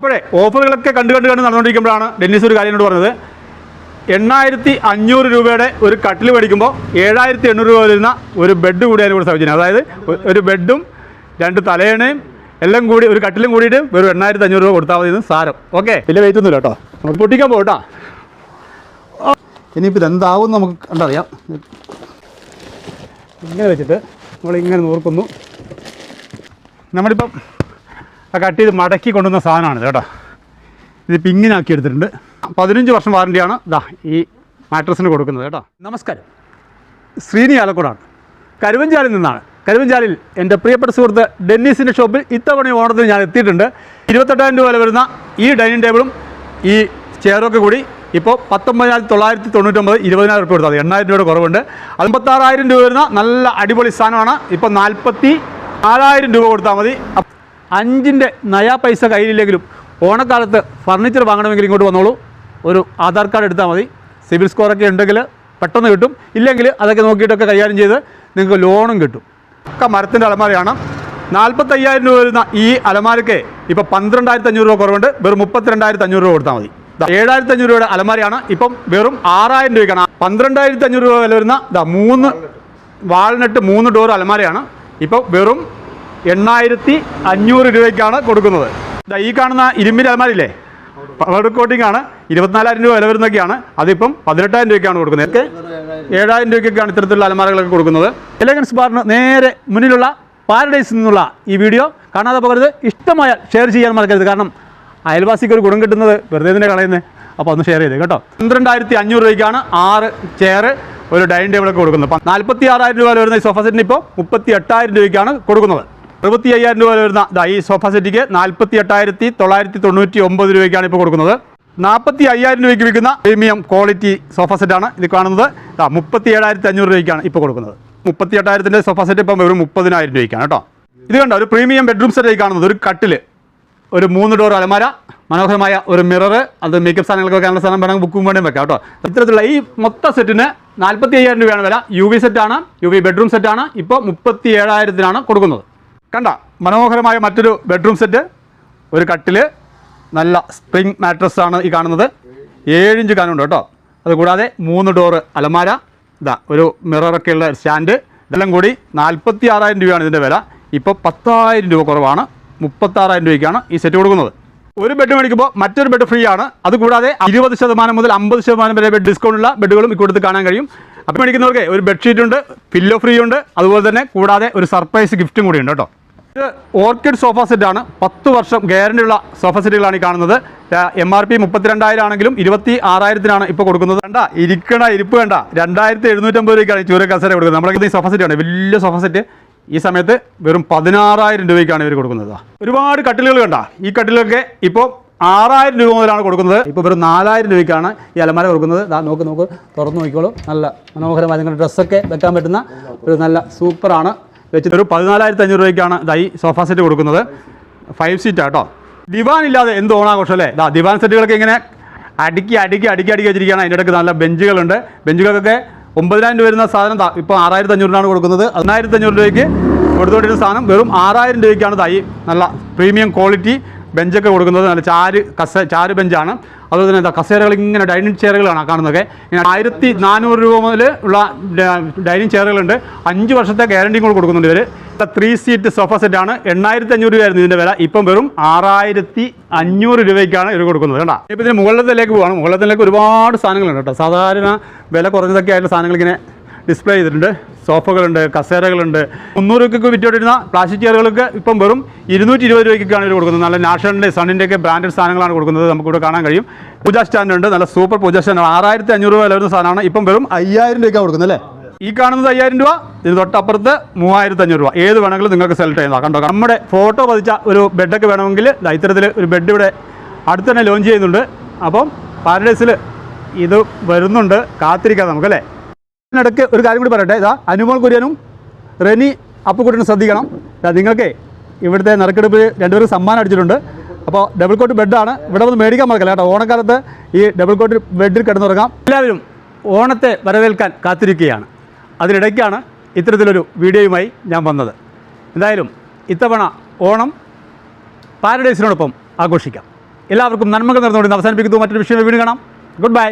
അപ്പോഴേ ഓഫറുകളൊക്കെ കണ്ടു കണ്ട് കണ്ട് നടന്നുകൊണ്ടിരിക്കുമ്പോഴാണ് ഡെന്നിസ് ഒരു കാര്യം പറഞ്ഞത്. എണ്ണായിരത്തി അഞ്ഞൂറ് രൂപയുടെ ഒരു കട്ടിൽ മേടിക്കുമ്പോൾ ഏഴായിരത്തി എണ്ണൂറ് രൂപ വരുന്ന ഒരു ബെഡ് കൂടി അതിന് കൂടെ സൗജന്യം അതായത് ഒരു ബെഡും രണ്ട് തലയണയും എല്ലാം കൂടി ഒരു കട്ടിലും കൂടിയിട്ട് വെറും എണ്ണായിരത്തി അഞ്ഞൂറ് രൂപ കൊടുത്താൽ മതി സാരം. ഓക്കെ? വലിയ വെയിറ്റ് ഒന്നുമില്ല കേട്ടോ. നമുക്ക് പൊട്ടിക്കാൻ പോകട്ടോ ഇനിയിപ്പോൾ ഇതെന്താവും നമുക്ക് കണ്ടറിയാം. ഇങ്ങനെ വെച്ചിട്ട് നമ്മളിങ്ങനെ നോർക്കുന്നു. നമ്മളിപ്പം ആ കട്ട് ചെയ്ത് മടക്കി കൊണ്ടുവന്ന സാധനമാണ് കേട്ടോ. ഇത് പിങ്ങിനാക്കി എടുത്തിട്ടുണ്ട്. പതിനഞ്ച് വർഷം വാറണ്ടിയാണ് ഇതാ ഈ മാട്രസിന് കൊടുക്കുന്നത് കേട്ടോ. നമസ്കാരം. ശ്രീനി ആലക്കോടാണ്. കരുവഞ്ചാലിൽ നിന്നാണ്. കരുവഞ്ചാലിൽ എന്റെ പ്രിയപ്പെട്ട സുഹൃത്ത് ഡെന്നീസിന്റെ ഷോപ്പിൽ ഇത്തവണ ഓണത്തിന് ഞാൻ എത്തിയിട്ടുണ്ട്. ഇരുപത്തെട്ടായിരം രൂപ വില വരുന്ന ഈ ഡൈനിങ് ടേബിളും ഈ ചെയറൊക്കെ കൂടി ഇപ്പോൾ പത്തൊമ്പതിനായിരത്തി തൊള്ളായിരത്തി തൊണ്ണൂറ്റൊമ്പത് ഇരുപതിനായിരം രൂപ കൊടുത്തത് എണ്ണായിരം രൂപയുടെ കുറവുണ്ട്. അമ്പത്താറായിരം രൂപ വരുന്ന നല്ല അടിപൊളി സാധനമാണ്. ഇപ്പോൾ നാൽപ്പത്തി നാലായിരം രൂപ കൊടുത്താൽ മതി. അഞ്ചിന്റെ നയാ പൈസ കയ്യിലില്ലെങ്കിലും ഓണക്കാലത്ത് ഫർണിച്ചർ വാങ്ങണമെങ്കിൽ ഇങ്ങോട്ട് വന്നോളൂ. ഒരു ആധാർ കാർഡ് എടുത്താൽ മതി. സിവിൽ സ്കോറൊക്കെ ഉണ്ടെങ്കിൽ പെട്ടെന്ന് കിട്ടും. ഇല്ലെങ്കിൽ അതൊക്കെ നോക്കിയിട്ടൊക്കെ കൈകാര്യം ചെയ്ത് നിങ്ങൾക്ക് ലോണും കിട്ടും. ഒക്കെ മരത്തിന്റെ അലമാരയാണ്. നാൽപ്പത്തയ്യായിരം രൂപ വരുന്ന ഈ അലമാരയ്ക്ക് ഇപ്പോൾ പന്ത്രണ്ടായിരത്തി അഞ്ഞൂറ് രൂപ കുറവുണ്ട്. വെറും മുപ്പത്തിരണ്ടായിരത്തി അഞ്ഞൂറ് രൂപ കൊടുത്താൽ മതി. ഏഴായിരത്തി അഞ്ഞൂറ് രൂപയുടെ അലമാരയാണ്. ഇപ്പം വെറും ആറായിരം രൂപയ്ക്കാണ്. പന്ത്രണ്ടായിരത്തി അഞ്ഞൂറ് രൂപ വില വരുന്ന ദാ മൂന്ന് വാൾനട്ട് മൂന്ന് ഡോർ അലമാരയാണ്. ഇപ്പോൾ വെറും എണ്ണായിരത്തി അഞ്ഞൂറ് രൂപയ്ക്കാണ് കൊടുക്കുന്നത്. ഈ കാണുന്ന ഇരുമ്പിന്റെ അലമാരില്ലേ പവർ കോട്ടിംഗ് ആണ്. ഇരുപത്തിനാലായിരം രൂപ വില വരുന്നൊക്കെയാണ്. അതിപ്പം പതിനെട്ടായിരം രൂപയ്ക്കാണ് കൊടുക്കുന്നത്. ഏഴായിരം രൂപയ്ക്കൊക്കെയാണ് ഇത്തരത്തിലുള്ള അലമാരകളൊക്കെ കൊടുക്കുന്നത്. എലഗൻസ് ബാറിന് നേരെ മുന്നിലുള്ള പാരഡൈസ് നിന്നുള്ള ഈ വീഡിയോ കാണാതെ പോകരുത്. ഇഷ്ടമായാൽ ഷെയർ ചെയ്യാൻ മറക്കരുത്. കാരണം അയൽവാസിക്ക് ഒരു ഗുണം കിട്ടുന്നത് വെറുതെ തന്നെ കളയുന്നത് അപ്പോൾ ഒന്ന് ഷെയർ ചെയ്ത് കേട്ടോ. പന്ത്രണ്ടായിരത്തി അഞ്ഞൂറ് രൂപയ്ക്കാണ് ആറ് ചെയർ ഒരു ഡൈനിങ് ടേബിളൊക്കെ കൊടുക്കുന്നത്. നാൽപ്പത്തി ആറായിരം രൂപ വരുന്ന ഈ സോഫ സെറ്റിന് ഇപ്പോൾ മുപ്പത്തി എട്ടായിരം രൂപയ്ക്കാണ് കൊടുക്കുന്നത്. അറുപത്തി അയ്യായിരം രൂപ വരുന്ന ഈ സോഫ സെറ്റിക്ക് നാൽപ്പത്തി എട്ടായിരത്തി തൊള്ളായിരത്തി തൊണ്ണൂറ്റി ഒമ്പത് രൂപയ്ക്കാണ് ഇപ്പോൾ കൊടുക്കുന്നത്. നാൽപ്പത്തി അയ്യായിരം രൂപയ്ക്ക് വിൽക്കുന്ന പ്രീമിയം ക്വാളിറ്റി സോഫ സെറ്റാണ് ഇത് കാണുന്നത്. ദാ മുപ്പത്തി ഏഴായിരത്തി അഞ്ഞൂറ് രൂപയ്ക്കാണ് ഇപ്പോൾ കൊടുക്കുന്നത്. മുപ്പത്തി എട്ടായിരത്തിന്റെ സോഫ സെറ്റ് ഇപ്പം വെറും മുപ്പതിനായിരം രൂപയ്ക്കാണ് കേട്ടോ. ഇത് കണ്ടോ ഒരു പ്രീമിയം ബെഡ്റൂം സെറ്റായി കാണുന്നത്. ഒരു കട്ടിൽ ഒരു മൂന്ന് ഡോർ അലമാര മനോഹരമായ ഒരു മിറർ അത് മേക്കപ്പ് സാധനങ്ങളൊക്കെ നല്ല സാധനം വേണമെങ്കിൽ ബുക്കും വേണമെങ്കിൽ വെക്കാം കേട്ടോ. ഇത്തരത്തിലുള്ള ഈ മൊത്ത സെറ്റിന് നാൽപ്പത്തി അയ്യായിരം രൂപയാണ് വില. യു വി സെറ്റാണ് യു വി ബെഡ്റൂം സെറ്റാണ് ഇപ്പോൾ മുപ്പത്തി ഏഴായിരത്തിനാണ് കൊടുക്കുന്നത്. കണ്ട മനോഹരമായ മറ്റൊരു ബെഡ്റൂം സെറ്റ് ഒരു കട്ടിൽ നല്ല സ്പ്രിംഗ് മാട്രസ് ആണ് ഈ കാണുന്നത്. ഏഴിഞ്ച് കാനുണ്ട് കേട്ടോ. അതുകൂടാതെ മൂന്ന് ഡോറ് അലമാര ഇതാ ഒരു മിററൊക്കെയുള്ള സ്റ്റാൻഡ് ഇതെല്ലാം കൂടി നാൽപ്പത്തി ആറായിരം രൂപയാണ് ഇതിന്റെ വില. ഇപ്പോൾ പത്തായിരം രൂപ കുറവാണ്. മുപ്പത്താറായിരം രൂപയ്ക്കാണ് ഈ സെറ്റ് കൊടുക്കുന്നത്. ഒരു ബെഡ് മേടിക്കുമ്പോൾ മറ്റൊരു ബെഡ് ഫ്രീ ആണ്. അതുകൂടാതെ ഇരുപത് ശതമാനം മുതൽ അമ്പത് ശതമാനം വരെ ബെഡ് ഡിസ്കൗണ്ട് ഉള്ള ബെഡുകളും ഇക്കൂട്ടത്തിൽ കാണാൻ കഴിയും. അപ്പോൾ മേടിക്കുന്നവർക്ക് ഒരു ബെഡ്ഷീറ്റ് ഉണ്ട് പില്ലോ ഫ്രീ ഉണ്ട്. അതുപോലെ തന്നെ കൂടാതെ ഒരു സർപ്രൈസ് ഗിഫ്റ്റും കൂടി ഉണ്ട് കേട്ടോ. ഇത് ഓർക്കിഡ് സോഫ സെറ്റ് ആണ്. പത്ത് വർഷം ഗ്യാരണ്ടി ഉള്ള സോഫ സെറ്റുകളാണ് ഈ കാണുന്നത്. എം ആർ പി മുപ്പത്തിരണ്ടായിരം ആണെങ്കിലും ഇരുപത്തി ആറായിരത്തിനാണ് ഇപ്പോൾ കൊടുക്കുന്നത്. വേണ്ട ഇരിക്കണ ഇരിപ്പ് വേണ്ട. രണ്ടായിരത്തി എഴുന്നൂറ്റമ്പത് രൂപയ്ക്കാണ് ചൂര കസേര കൊടുക്കുന്നത്. നമ്മളെ ഈ സോഫ സെറ്റ് ആണ് വലിയ സോഫ സെറ്റ് ഈ സമയത്ത് വെറും പതിനാറായിരം രൂപയ്ക്കാണ് ഇവർ കൊടുക്കുന്നത്. ഒരുപാട് കട്ടിലുകൾ കണ്ട. ഈ കട്ടിലൊക്കെ ഇപ്പോൾ ആറായിരം രൂപ മുതലാണ് കൊടുക്കുന്നത്. ഇപ്പോൾ വെറും നാലായിരം രൂപയ്ക്കാണ് ഈ അലമാര കൊടുക്കുന്നത്. ദാ നോക്ക് നോക്ക്. തുറന്നു നോക്കിക്കോളൂ. നല്ല മനോഹരമായ നിങ്ങളുടെ ഡ്രസ്സൊക്കെ വെക്കാൻ പറ്റുന്ന ഒരു നല്ല സൂപ്പറാണ്. വെച്ചിട്ട് ഒരു പതിനാലായിരത്തി അഞ്ഞൂറ് രൂപയ്ക്കാണ് ഈ സോഫ സെറ്റ് കൊടുക്കുന്നത്. ഫൈവ് സീറ്റ് ആട്ടോ ദിവാൻ ഇല്ലാതെ എന്ത് ഓണാഘോഷം അല്ലേ? ദാ ദിവാൻ സെറ്റുകളൊക്കെ ഇങ്ങനെ അടുക്കി അടുക്കി അടുക്കി അടുക്കി വെച്ചിരിക്കുകയാണ്. അതിന്റെ ഇടയ്ക്ക് നല്ല ബെഞ്ചുകളുണ്ട്. ബെഞ്ചുകൾക്കൊക്കെ ഒമ്പതിനായിരം രൂപ വരുന്ന സാധനം ഇപ്പോൾ ആറായിരത്തി അഞ്ഞൂറിനാണ് കൊടുക്കുന്നത്. പതിനായിരത്തി അഞ്ഞൂറ് രൂപയ്ക്ക് കൊടുത്തുകൊണ്ടിരുന്ന സാധനം വെറും ആറായിരം രൂപയ്ക്കാണ് ദാ നല്ല പ്രീമിയം ക്വാളിറ്റി ബെഞ്ചൊക്കെ കൊടുക്കുന്നത് നല്ല ചാര് കസ ചാര് ബെഞ്ചാണ്. അതുപോലെ തന്നെ എന്താ കസേരകൾ ഇങ്ങനെ ഡൈനിങ് ചെയറുകളാണ് കാണുന്നതൊക്കെ. ഇങ്ങനെ ആയിരത്തി നാനൂറ് രൂപ മുതൽ ഉള്ള ഡൈനിങ് ചെയറുകളുണ്ട്. അഞ്ച് വർഷത്തെ ഗ്യാരണ്ടിയും കൂടെ കൊടുക്കുന്നുണ്ട് ഇവർ ത്രീ സീറ്റ് സോഫ സെറ്റാണ് എണ്ണായിരത്തി അഞ്ഞൂറ് രൂപയായിരുന്നു ഇതിന്റെ വില. ഇപ്പം വെറും ആറായിരത്തി അഞ്ഞൂറ് രൂപയ്ക്കാണ് ഇവർ കൊടുക്കുന്നത്. കേട്ടോ ഇപ്പം ഇതിന് മുകളിലത്തിലേക്ക് പോവാണ്. മുകളിലത്തിലേക്ക് ഒരുപാട് സാധനങ്ങളുണ്ട് കേട്ടോ. സാധാരണ വില കുറഞ്ഞതൊക്കെ ആയിട്ടുള്ള സാധനങ്ങൾ ഇങ്ങനെ ഡിസ്പ്ലേ ചെയ്തിട്ടുണ്ട്. സോഫകളുണ്ട് കസേരകളുണ്ട്. മുന്നൂറ് രൂപയ്ക്ക് വിറ്റോട്ടിരുന്ന പ്ലാസ്റ്റിക് ചെയറുകൾക്ക് ഇപ്പം വെറും ഇരുന്നൂറ്റി ഇരുപത് രൂപയ്ക്കാണ് ഇവർ കൊടുക്കുന്നത്. നല്ല നാഷണലിന്റെ സണ്ണിന്റെ ഒക്കെ ബ്രാൻഡഡ് സാധനങ്ങളാണ് കൊടുക്കുന്നത്. നമുക്കിവിടെ കാണാൻ കഴിയും. പൂജാ സ്റ്റാൻഡ് ഉണ്ട് നല്ല സൂപ്പർ പൂജാ സ്റ്റാൻഡ് ആറായിരത്തി അഞ്ഞൂറ് രൂപ വില വരുന്ന സാധനമാണ്. ഇപ്പം വെറും അയ്യായിരം രൂപയ്ക്ക് കൊടുക്കുന്നത് അല്ലേ? ഈ കാണുന്നത് അയ്യായിരം രൂപ ഇത് തൊട്ടപ്പുറത്ത് മൂവായിരത്തി അഞ്ഞൂറ് രൂപ. ഏത് വേണമെങ്കിലും നിങ്ങൾക്ക് സെലക്ട് ചെയ്യുന്നതാണ് കണ്ടോ നമ്മുടെ ഫോട്ടോ പതിച്ച ഒരു ബെഡൊക്കെ വേണമെങ്കിൽ ഇത്തരത്തിൽ ഒരു ബെഡ് ഇവിടെ അടുത്ത് തന്നെ ലോഞ്ച് ചെയ്യുന്നുണ്ട്. അപ്പം പാരഡൈസിൽ ഇത് വരുന്നുണ്ട്. കാത്തിരിക്കാം നമുക്കല്ലേ ഇതിനിടയ്ക്ക് ഒരു കാര്യം കൂടി പറയട്ടെ. ഇതാ അനുമോൾ കുര്യനും റെനി അപ്പുക്കുട്ടനും ശ്രദ്ധിക്കണം. ഇതാ നിങ്ങൾക്ക് ഇവിടുത്തെ നറുക്കെടുപ്പ് രണ്ടുപേർക്ക് സമ്മാനം അടിച്ചിട്ടുണ്ട്. അപ്പോൾ ഡബിൾ കോട്ട് ബെഡാണ് ഇവിടെ വന്ന് മേടിക്കാൻ മറക്കല്ല കേട്ടോ. ഓണക്കാലത്ത് ഈ ഡബിൾ കോട്ട് ബെഡിൽ കിടന്നുറങ്ങാം. എല്ലാവരും ഓണത്തെ വരവേൽക്കാൻ കാത്തിരിക്കുകയാണ്. അതിനിടയ്ക്കാണ് ഇത്തരത്തിലൊരു വീഡിയോയുമായി ഞാൻ വന്നത്. എന്തായാലും ഇത്തവണ ഓണം പാരഡൈസിനോടൊപ്പം ആഘോഷിക്കാം. എല്ലാവർക്കും നന്മകൾ നിറഞ്ഞുകൊണ്ട് അവസാനിപ്പിക്കുന്നു. മറ്റൊരു വിഷയം വീണ്ടും കാണാം. Good bye